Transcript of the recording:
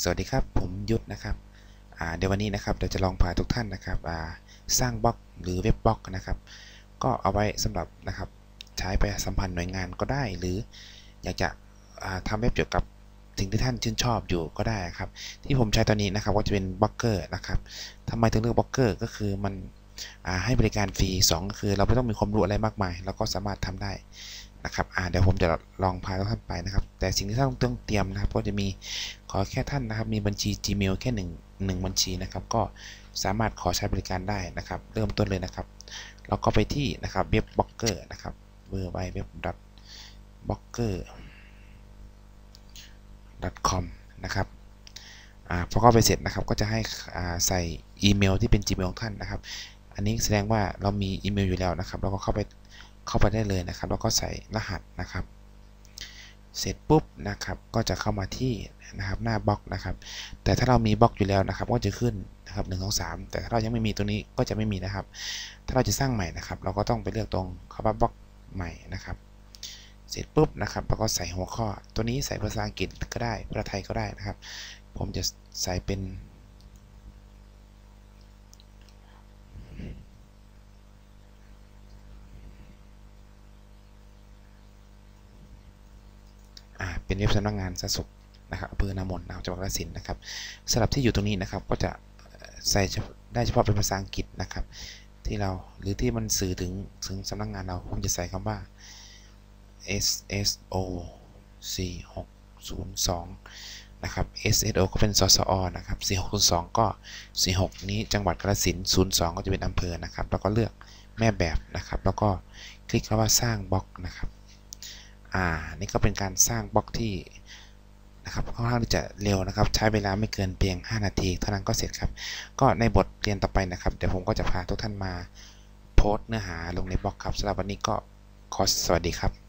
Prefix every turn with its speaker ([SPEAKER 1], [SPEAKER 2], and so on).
[SPEAKER 1] สวัสดีครับ ผมยุทธนะครับเดี๋ยววันนี้นะครับเราจะลองพาทุกท่านนะครับสร้างบล็อกหรือเว็บบล็อกนะครับ ก็เอาไว้สำหรับนะครับใช้ไปสัมพันธ์หน่วยงานก็ได้ หรืออยากจะทำเว็บเกี่ยวกับสิ่งที่ท่านชื่นชอบอยู่ก็ได้ครับ ที่ผมใช้ตอนนี้นะครับก็จะเป็นบล็อกเกอร์นะครับทำไมถึงเลือกบล็อกเกอร์ก็คือมันให้บริการฟรี2ก็คือเราไม่ต้องมีความรู้อะไรมากมาย เราก็สามารถทำได้ นะครับอ่าเดี๋ยวผมจะลองพาท่านไปนะครับ แต่สิ่งที่ท่านต้องเตรียมนะครับ ก็จะมีขอแค่ท่านนะครับ มีบัญชี Gmail แค่1 1บัญชีนะครับ ก็สามารถขอใช้บริการได้นะครับ เริ่มต้นเลยนะครับ เราก็ไปที่นะครับเว็บบล็อกเกอร์นะครับเบอร์ไวเว็บ blogger com นะครับอพอเข้าไปเสร็จนะครับก็จะให้ใส่อีเมลที่เป็น Gmail ของท่านนะครับ อันนี้แสดงว่าเรามีอีเมลอยู่แล้วนะครับ เราก็เข้าไป เข้าไปได้เลยนะครับ แล้วก็ใส่รหัสนะครับ เสร็จปุ๊บนะครับ ก็จะเข้ามาที่นะครับหน้าบล็อกนะครับ แต่ถ้าเรามีบล็อกอยู่แล้วนะครับ ก็จะขึ้นนะครับหนึ่งสองสามแต่ถ้าเรายังไม่มีตัวนี้ก็จะไม่มีนะครับ ถ้าเราจะสร้างใหม่นะครับ เราก็ต้องไปเลือกตรงคำว่าบล็อกใหม่นะครับ เสร็จปุ๊บนะครับเราก็ใส่หัวข้อ ตัวนี้ใส่ภาษาอังกฤษก็ได้ภาษาไทยก็ได้นะครับ ผมจะใส่เป็น เป็นเว็บสำนักงงานสาธารณสุขนะครับอำเภอนามนนะครับจังหวัดกาฬสินนะครับสำหรับที่อยู่ตรงนี้นะครับก็จะใส่ได้เฉพาะเป็นภาษาอังกฤษนะครับ ที่เราหรือที่มันสื่อถึงถึงสำนักงงานเราผมจะใส่คำว่า SSO 4602นะครับ SSO ก็เป็นสสอนะครับ4602 ก็ 46 นี้จังหวัดกาฬสิน02 ก็จะเป็นอำเภอนะครับ แล้วก็เลือกแม่แบบนะครับ แล้วก็คลิกคำว่าสร้างบล็อกนะครับ อ่านี่ก็เป็นการสร้างบล็อกที่นะครับค่อนข้างที่จะเร็วนะครับ ใช้เวลาไม่เกินเพียง 5 นาที เท่านั้นก็เสร็จครับ ก็ในบทเรียนต่อไปนะครับ เดี๋ยวผมก็จะพาทุกท่านมาโพสต์เนื้อหาลงในบล็อกครับสำหรับวันนี้ก็ขอสวัสดีครับ